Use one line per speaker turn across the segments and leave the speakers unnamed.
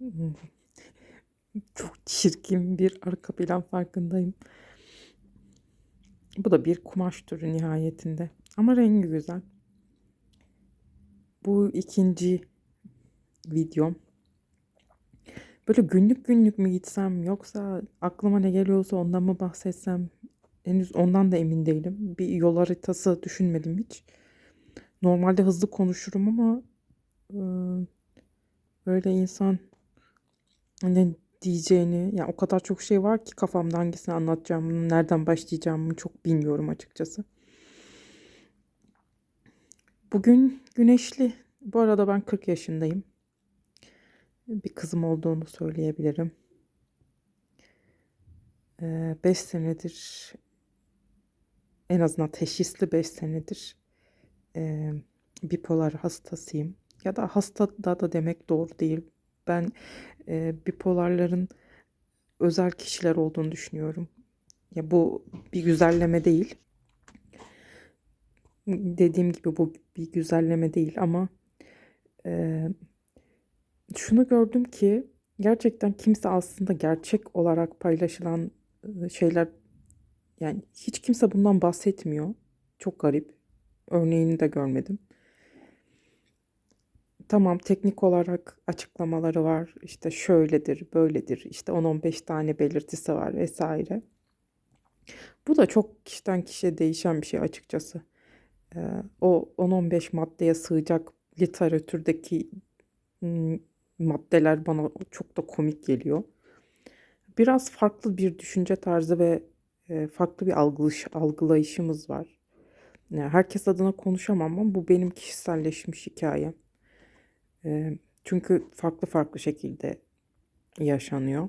Çok çirkin bir arka plan farkındayım. Bu da bir kumaş türü nihayetinde. Ama rengi güzel. Bu ikinci videom. Böyle günlük günlük mü gitsem yoksa aklıma ne geliyorsa ondan mı bahsetsem henüz ondan da emin değilim. Bir yol haritası düşünmedim hiç. Normalde hızlı konuşurum ama e, böyle insan ne diyeceğini ya o kadar çok şey var ki kafamda hangisini anlatacağımı, nereden başlayacağımı çok bilmiyorum açıkçası. Bugün güneşli. Bu arada ben 40 yaşındayım. Bir kızım olduğunu söyleyebilirim. 5 senedir en azından teşhisli 5 senedir e, bipolar hastasıyım. Ya da hasta da da demek doğru değil. Ben e, bipolarların özel kişiler olduğunu düşünüyorum. Ya bu bir güzelleme değil. Dediğim gibi bu bir güzelleme değil ama e, şunu gördüm ki gerçekten kimse aslında gerçek olarak paylaşılan şeyler yani hiç kimse bundan bahsetmiyor. Çok garip. Örneğini de görmedim. Tamam teknik olarak açıklamaları var. İşte şöyledir, böyledir. İşte 10-15 tane belirtisi var vesaire. Bu da çok kişiden kişiye değişen bir şey açıkçası. Ee, o 10-15 maddeye sığacak literatürdeki maddeler bana çok da komik geliyor. Biraz farklı bir düşünce tarzı ve farklı bir algılış, algılayışımız var. Yani herkes adına konuşamam ama bu benim kişiselleşmiş hikayem. Çünkü farklı farklı şekilde yaşanıyor.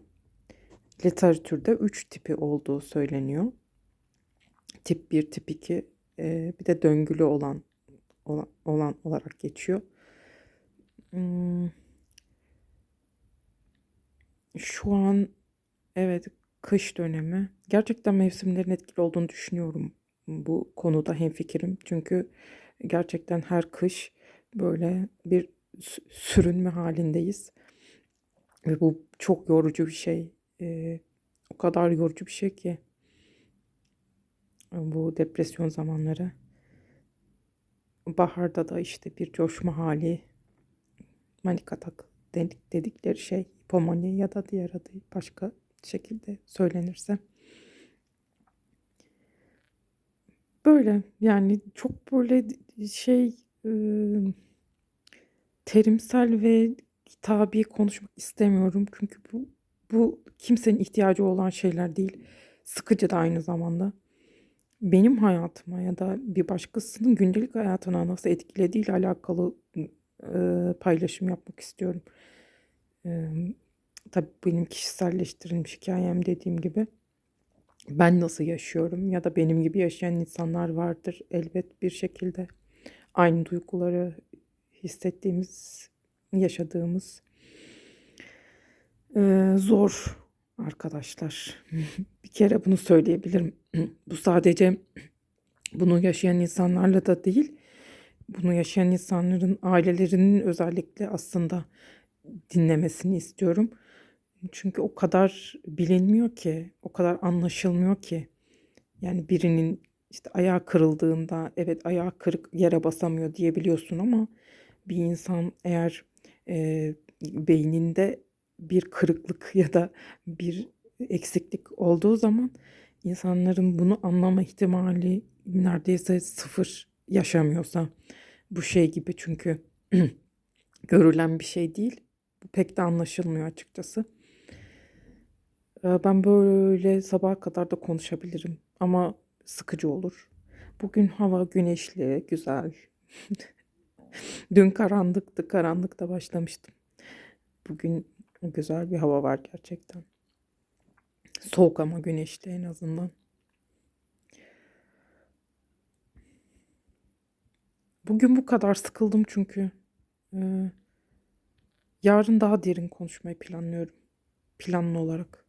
Literatürde üç tipi olduğu söyleniyor. Tip 1, tip 2, bir de döngülü olan olan, olarak geçiyor. Hmm. Şu an evet kış dönemi. Gerçekten mevsimlerin etkili olduğunu düşünüyorum bu konuda hemfikirim. Çünkü gerçekten her kış böyle bir sürünme halindeyiz. Ve bu çok yorucu bir şey. Ee, o kadar yorucu bir şey ki bu depresyon zamanları. Baharda da işte bir coşma hali, manik atak dedikleri şey, hipomani ya da diğer adı başka şekilde söylenirse. Böyle yani çok böyle şey terimsel ve kitabi konuşmak istemiyorum. Çünkü bu bu kimsenin ihtiyacı olan şeyler değil. Sıkıcı da aynı zamanda. Benim hayatıma ya da bir başkasının gündelik hayatına nasıl etkilediğiyle alakalı e, paylaşım yapmak istiyorum. E, tabii benim kişiselleştirilmiş hikayem dediğim gibi. Ben nasıl yaşıyorum ya da benim gibi yaşayan insanlar vardır elbet bir şekilde. Aynı duyguları hissettiğimiz, yaşadığımız e, zor arkadaşlar. bir kere bunu söyleyebilirim. Bu sadece bunu yaşayan insanlarla da değil, bunu yaşayan insanların ailelerinin özellikle aslında dinlemesini istiyorum. Çünkü o kadar bilinmiyor ki, o kadar anlaşılmıyor ki. Yani birinin işte ayağı kırıldığında evet ayağı kırık yere basamıyor diyebiliyorsun ama bir insan eğer e, beyninde bir kırıklık ya da bir eksiklik olduğu zaman insanların bunu anlama ihtimali neredeyse sıfır yaşamıyorsa bu şey gibi çünkü görülen bir şey değil. Bu pek de anlaşılmıyor açıkçası. Ben böyle sabaha kadar da konuşabilirim ama sıkıcı olur. Bugün hava güneşli, güzel. Dün karanlıktı, karanlıkta başlamıştım. Bugün güzel bir hava var gerçekten. Soğuk ama güneşli en azından. Bugün bu kadar sıkıldım çünkü. Ee, yarın daha derin konuşmayı planlıyorum. Planlı olarak.